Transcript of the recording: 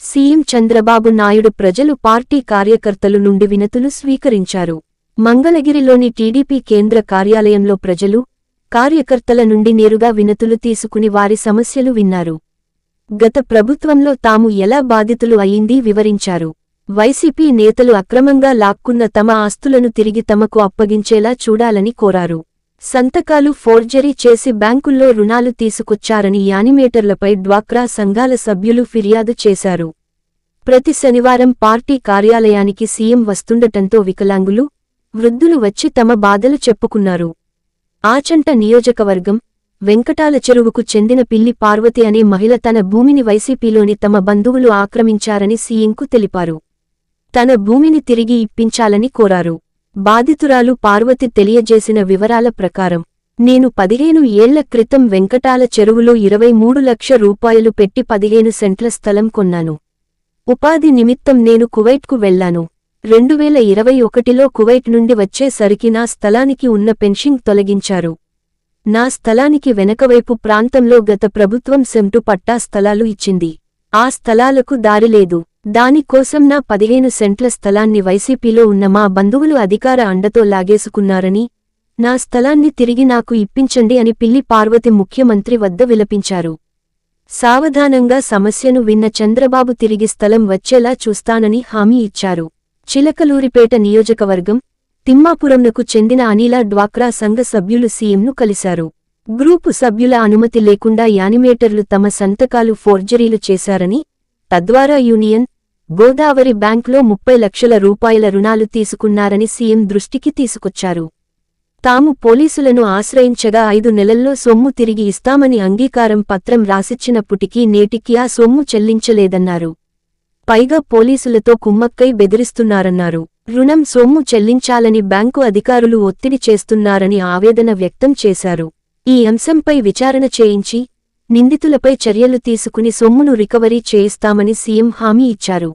CM Chandrababu Naidu ప్రజలు party కార్యకర్తలు నుండి వినతులు స్వీకరించారు. మంగళగిరిలోని టీడీపీ కేంద్ర కార్యాలయంలో ప్రజలు కార్యకర్తల నుండి నేరుగా వినతులు తీసుకుని వారి సమస్యలు విన్నారు. గత ప్రభుత్వంలో తాము ఎలా బాధితులు అయింది వివరించారు. వైసీపీ నేతలు అక్రమంగా లాక్కున్న తమ ఆస్తులను తిరిగి తమకు అప్పగించేలా చూడాలని కోరారు. సంతకాలు ఫోర్జరీ చేసి బ్యాంకుల్లో రుణాలు తీసుకొచ్చారని యానిమేటర్లపై డ్వాక్రా సంఘాల సభ్యులు ఫిర్యాదు చేశారు. ప్రతి శనివారం పార్టీ కార్యాలయానికి సీఎం వస్తుండటంతో వికలాంగులు వృద్ధులు వచ్చి తమ బాధలు చెప్పుకున్నారు. ఆచంట నియోజకవర్గం వెంకటాల చెరువుకు చెందిన పిల్లి పార్వతి అనే మహిళ తన భూమిని వైసీపీలోని తమ బంధువులు ఆక్రమించారని సీఎంకు తెలిపారు. తన భూమిని తిరిగి ఇప్పించాలని కోరారు. బాధితురాలు పార్వతి తెలియజేసిన వివరాల ప్రకారం నేను పదిహేను ఏళ్ళ క్రితం వెంకటాల చెరువులో ఇరవై మూడు లక్ష రూపాయలు పెట్టి పదిహేను సెంట్ల స్థలం కొన్నాను. ఉపాధి నిమిత్తం నేను కువైట్కు వెళ్ళాను రెండువేల ఇరవై ఒకటిలో కువైట్ నుండి వచ్చేసరికి నా స్థలానికి ఉన్న పెన్షింగ్ తొలగించారు. నా స్థలానికి వెనకవైపు ప్రాంతంలో గత ప్రభుత్వం సెంటు పట్టా స్థలాలు ఇచ్చింది. ఆ స్థలాలకు దారిలేదు దానికోసం నా పదిహేను సెంట్ల స్థలాన్ని వైసీపీలో ఉన్న మా బంధువులు అధికార అండతో లాగేసుకున్నారని నా స్థలాన్ని తిరిగి నాకు ఇప్పించండి అని పిల్లి పార్వతి ముఖ్యమంత్రి వద్ద విలపించారు. సావధానంగా సమస్యను విన్న చంద్రబాబు తిరిగి స్థలం వచ్చేలా చూస్తానని హామీ ఇచ్చారు. చిలకలూరిపేట నియోజకవర్గం తిమ్మాపురంనకు చెందిన అనిల డ్వాక్రా సంఘ సభ్యులు సీఎంను కలిశారు. గ్రూపు సభ్యుల అనుమతి లేకుండా యానిమేటర్లు తమ సంతకాలు ఫోర్జరీలు చేశారని తద్వారా యూనియన్ గోదావరి బ్యాంక్లో ముప్పై లక్షల రూపాయల రుణాలు తీసుకున్నారని సీఎం దృష్టికి తీసుకొచ్చారు. తాము పోలీసులను ఆశ్రయించగా ఐదు నెలల్లో సొమ్ము తిరిగి ఇస్తామని అంగీకారం పత్రం రాసిచ్చినప్పటికీ నేటికి ఆ సొమ్ము చెల్లించలేదన్నారు. పైగా పోలీసులతో కుమ్మక్కై బెదిరిస్తున్నారన్నారు. రుణం సొమ్ము చెల్లించాలని బ్యాంకు అధికారులు ఒత్తిడి చేస్తున్నారని ఆవేదన వ్యక్తం చేశారు. ఈ అంశంపై విచారణ చేయించి నిందితులపై చర్యలు తీసుకుని సొమ్మును రికవరీ చేయిస్తామని సీఎం హామీ ఇచ్చారు.